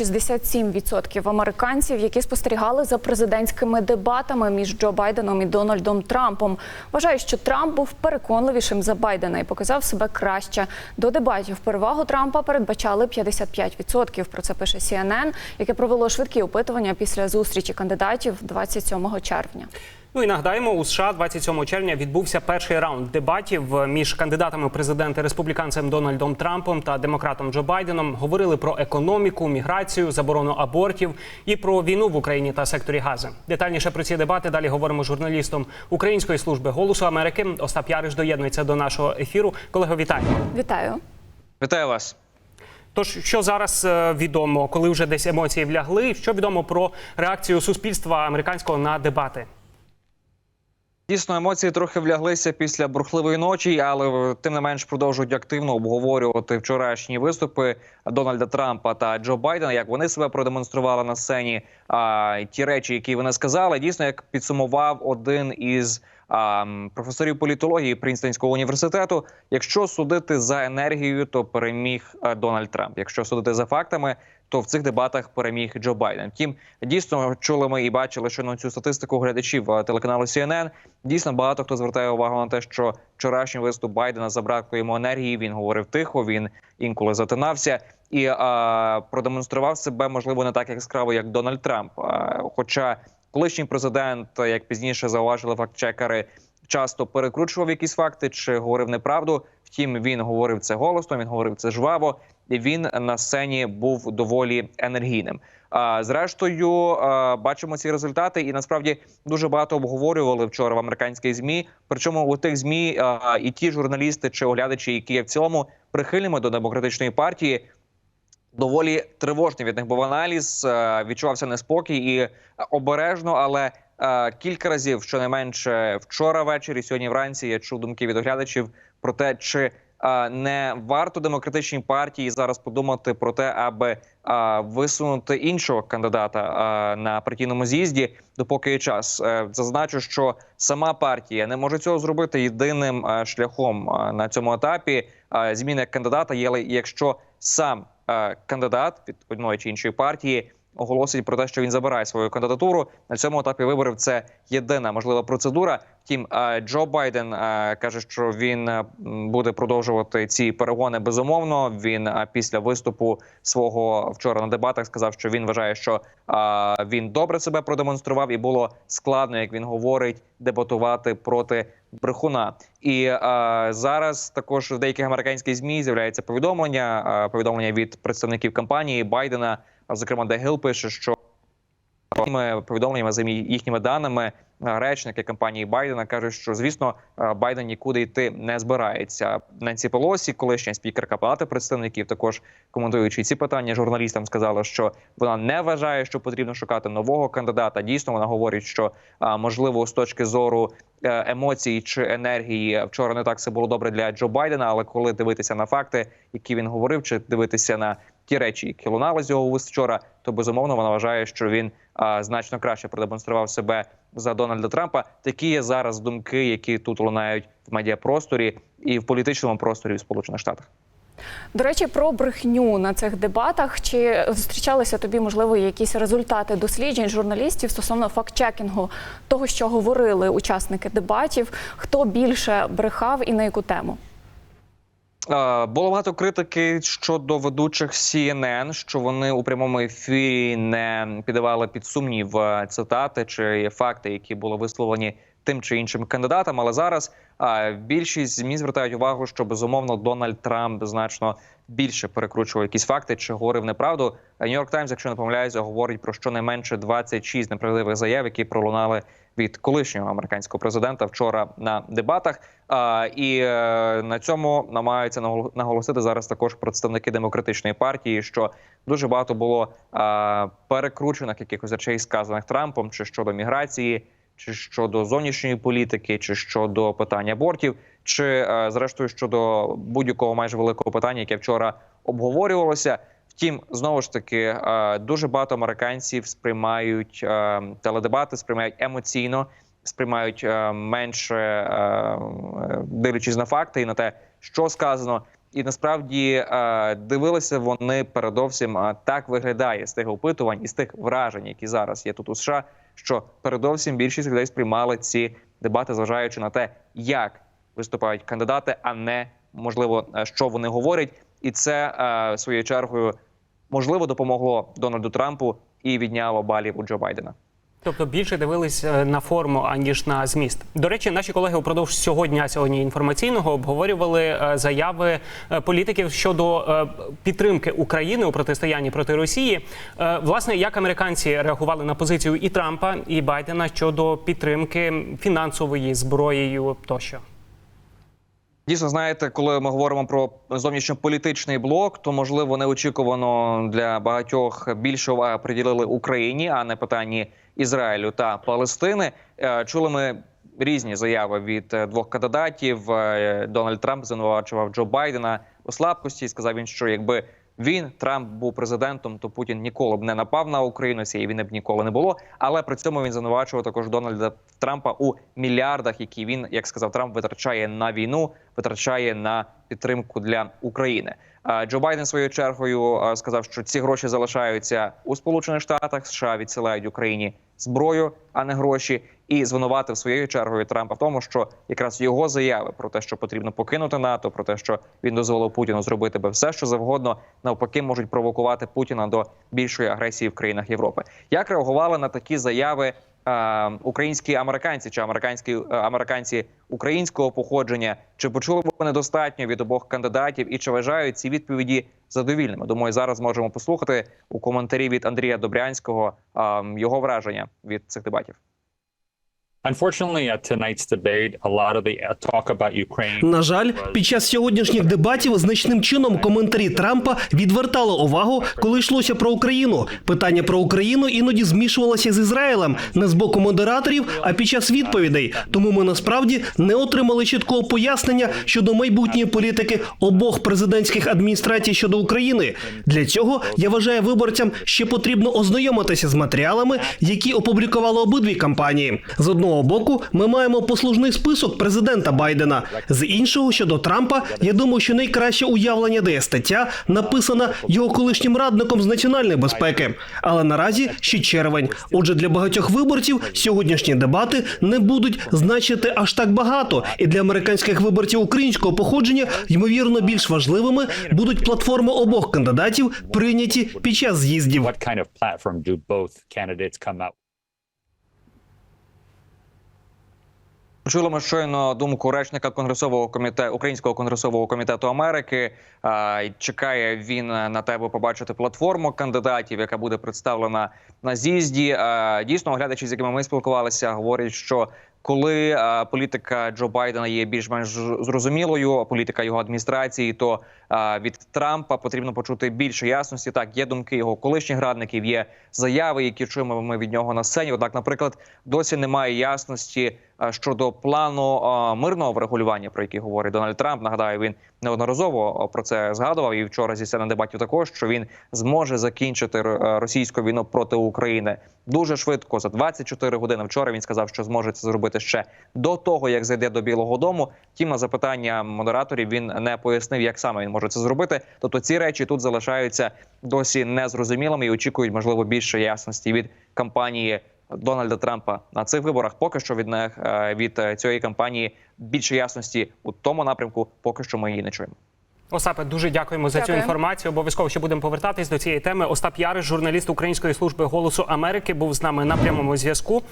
67% американців, які спостерігали за президентськими дебатами між Джо Байденом і Дональдом Трампом, вважають, що Трамп був переконливішим за Байдена і показав себе краще. До дебатів перевагу Трампа передбачали 55%. Про це пише CNN, яке провело швидкі опитування після зустрічі кандидатів 27 червня. Ну і нагадаємо, у США 27 червня відбувся перший раунд дебатів між кандидатами у президенти республіканцем Дональдом Трампом та демократом Джо Байденом. Говорили про економіку, міграцію, заборону абортів і про війну в Україні та секторі Гази. Детальніше про ці дебати далі говоримо з журналістом Української служби голосу Америки. Остап Яриш доєднується до нашого ефіру. Колего, вітаю. Вітаю. Вітаю вас. Тож, що зараз е, відомо, коли вже десь емоції влягли, що відомо про реакцію суспільства американського на дебати? Дійсно, емоції трохи вляглися після бурхливої ночі, але тим не менш продовжують активно обговорювати вчорашні виступи Дональда Трампа та Джо Байдена. Як вони себе продемонстрували на сцені, а ті речі, які вони сказали, дійсно як підсумував один із професорів політології Принстонського університету. Якщо судити за енергією, то переміг а, Дональд Трамп. Якщо судити за фактами, то в цих дебатах переміг Джо Байден. Втім, дійсно чули ми і бачили, що на цю статистику глядачів е, телеканалу CNN. Дійсно, багато хто звертає увагу на те, що вчорашній виступ Байдена забракло йому енергії. Він говорив тихо, він інколи затинався і а, продемонстрував себе можливо не так яскраво, як Дональд Трамп. А, хоча колишній президент, як пізніше зауважили фактчекери, часто перекручував якісь факти чи говорив неправду. Втім, він говорив це голосно, він говорив це жваво. І він на сцені був доволі енергійним. А зрештою, бачимо ці результати, і насправді дуже багато обговорювали вчора в американській змі. Причому у тих змі і ті журналісти чи оглядачі, які в цілому прихильними до демократичної партії, доволі тривожний від них був аналіз. е, Відчувався неспокій і обережно, але е, кілька разів, щонайменше вчора ввечері, сьогодні вранці, я чув думки від оглядачів про те, чи е, не варто демократичній партії зараз подумати про те, аби висунути іншого кандидата на партійному з'їзді, допоки є час. Зазначу, що сама партія не може цього зробити єдиним шляхом на цьому етапі зміни кандидата є, якщо сам кандидат від одної чи іншої партії оголосить про те, що він забирає свою кандидатуру. На цьому етапі виборів це єдина можлива процедура. Втім, е, Джо Байден е, каже, що він е, буде продовжувати ці перегони безумовно. Він після виступу свого вчора на дебатах сказав, що він вважає, що він добре себе продемонстрував, і було складно, як він говорить, дебатувати проти брехуна. І зараз також в деяких американських змі з'являється повідомлення. повідомлення від представників кампанії Байдена. Зокрема, де Гил пише, що повідомленнями за їхніми даними е, речники кампанії Байдена кажуть, що звісно е, Байден нікуди йти не збирається. Ненсі Пелосі, колишня спікерка Палати представників, також коментуючи ці питання, журналістам сказала, що вона не вважає, що потрібно шукати нового кандидата. Дійсно, вона говорить, що е, можливо з точки зору емоцій чи енергії вчора не так все було добре для Джо Байдена. Але коли дивитися на факти, які він говорив, чи дивитися на ті речі, які лунали з його вуст вчора, то безумовно вона вважає, що він а, значно краще продемонстрував себе за Дональда Трампа. Такі є зараз думки, які тут лунають в медіапросторі і в політичному просторі в Сполучених Штатах. До речі, про брехню на цих дебатах. Чи зустрічалися тобі, можливо, якісь результати досліджень журналістів стосовно факт-чекінгу того, що говорили учасники дебатів, хто більше брехав і на яку тему? Е, Було багато критики щодо ведучих CNN, що вони у прямому ефірі не піддавали під сумнів е, цитати чи факти, які були висловлені тим чи іншим кандидатам. Але зараз е, більшість змі звертають увагу, що безумовно Дональд Трамп значно більше перекручував якісь факти чи говорив неправду. Нью-Йорк Таймс, якщо не помиляюся, говорить про щонайменше 26 неправдивих заяв, які пролунали від колишнього американського президента вчора на дебатах. А, і е, на цьому намагаються нагол- наголосити зараз також представники демократичної партії, що дуже багато було а, перекручених якихось речей, сказаних Трампом, чи щодо міграції, чи щодо зовнішньої політики, чи щодо питання абортів, чи е, зрештою щодо будь-якого майже великого питання, яке вчора обговорювалося. Втім, знову ж таки, е, дуже багато американців сприймають е, теледебати, сприймають емоційно, сприймають менше дивлячись на факти і на те, що сказано. І насправді дивилися вони передовсім так виглядає з тих опитувань і з тих вражень, які зараз є тут у США. Що передовсім більшість людей сприймали ці дебати, зважаючи на те, як виступають кандидати, а не можливо, е, що вони говорять, і це е, своєю чергою можливо допомогло Дональду Трампу і відняло балів у Джо Байдена. Тобто більше дивились е, на форму аніж на зміст. До речі, наші колеги упродовж цього дня сьогодні інформаційного обговорювали е, заяви е, політиків щодо підтримки України у протистоянні проти Росії. Власне, як американці реагували на позицію і Трампа, і Байдена щодо підтримки фінансової зброєю тощо. Дійсно, знаєте, коли ми говоримо про зовнішньополітичний блок, то можливо неочікувано для багатьох більше уваги приділили Україні, а не питанні Ізраїлю та Палестини. Е, Чули ми різні заяви від е, двох кандидатів. Е, Дональд Трамп звинувачував Джо Байдена у слабкості. Сказав він, що якби він Трамп був президентом, то Путін ніколи б не напав на Україну. Цієї війни б ніколи не було. Але при цьому він звинувачував також Дональда Трампа у мільярдах, які він, як сказав Трамп, витрачає на війну, витрачає на підтримку для України. Джо Байден своєю чергою сказав, що ці гроші залишаються у Сполучених Штатах. США відсилають Україні зброю, а не гроші, і звинуватив своєю чергою Трампа в тому, що якраз його заяви про те, що потрібно покинути НАТО, про те, що він дозволив Путіну зробити би все, що завгодно, навпаки, можуть провокувати Путіна до більшої агресії в країнах Європи. Як реагували на такі заяви українські американці чи американські е, американці українського походження? Чи почули вони достатньо від обох кандидатів і чи вважають ці відповіді задовільними? Думаю, зараз можемо послухати у коментарі від Андрія Добрянського його враження від цих дебатів. На жаль, під час сьогоднішніх дебатів значним чином коментарі Трампа відвертали увагу, коли йшлося про Україну. Питання про Україну іноді змішувалося з Ізраїлем не з боку модераторів, а під час відповідей. Тому ми насправді не отримали чіткого пояснення щодо майбутньої політики обох президентських адміністрацій щодо України. Для цього я вважаю виборцям, ще потрібно ознайомитися з матеріалами, які опублікували обидві кампанії. З одного боку, ми маємо послужний список президента Байдена. З іншого щодо Трампа, я думаю, що найкраще уявлення дає стаття, написана його колишнім радником з національної безпеки. Але наразі ще червень. Отже, для багатьох виборців сьогоднішні дебати не будуть значити аж так багато. І для американських виборців українського походження ймовірно більш важливими будуть платформи обох кандидатів, прийняті під час з'їздів. Чули ми щойно думку речника конгресового комітету Українського конгресового комітету Америки. А, Чекає він на тебе побачити платформу кандидатів, яка буде представлена на з'їзді. Дійсно, оглядачі, з якими ми спілкувалися, говорять, що коли політика Джо Байдена є більш-менш зрозумілою, політика його адміністрації, то від Трампа потрібно почути більше ясності. Так, є думки його колишніх радників, є заяви, які чуємо ми від нього на сцені. Однак, наприклад, досі немає ясності щодо плану мирного врегулювання, про який говорить Дональд Трамп. Нагадаю, він неодноразово про це згадував і вчора зі сцени дебатів також, що він зможе закінчити російську війну проти України дуже швидко за 24 години. Вчора він сказав, що зможе це зробити ще до того, як зайде до Білого Дому. Втім, на запитання модераторів він не пояснив, як саме він може це зробити. Тобто ці речі тут залишаються досі незрозумілими і очікують, можливо, більше ясності від кампанії Дональда Трампа на цих виборах. Поки що від них е, від е, цієї кампанії більше ясності у тому напрямку, поки що ми її не чуємо. Остапе, дуже дякуємо за цю інформацію. Обов'язково ще будемо повертатись до цієї теми. Остап Яриш, журналіст Української служби голосу Америки, був з нами на прямому зв'язку.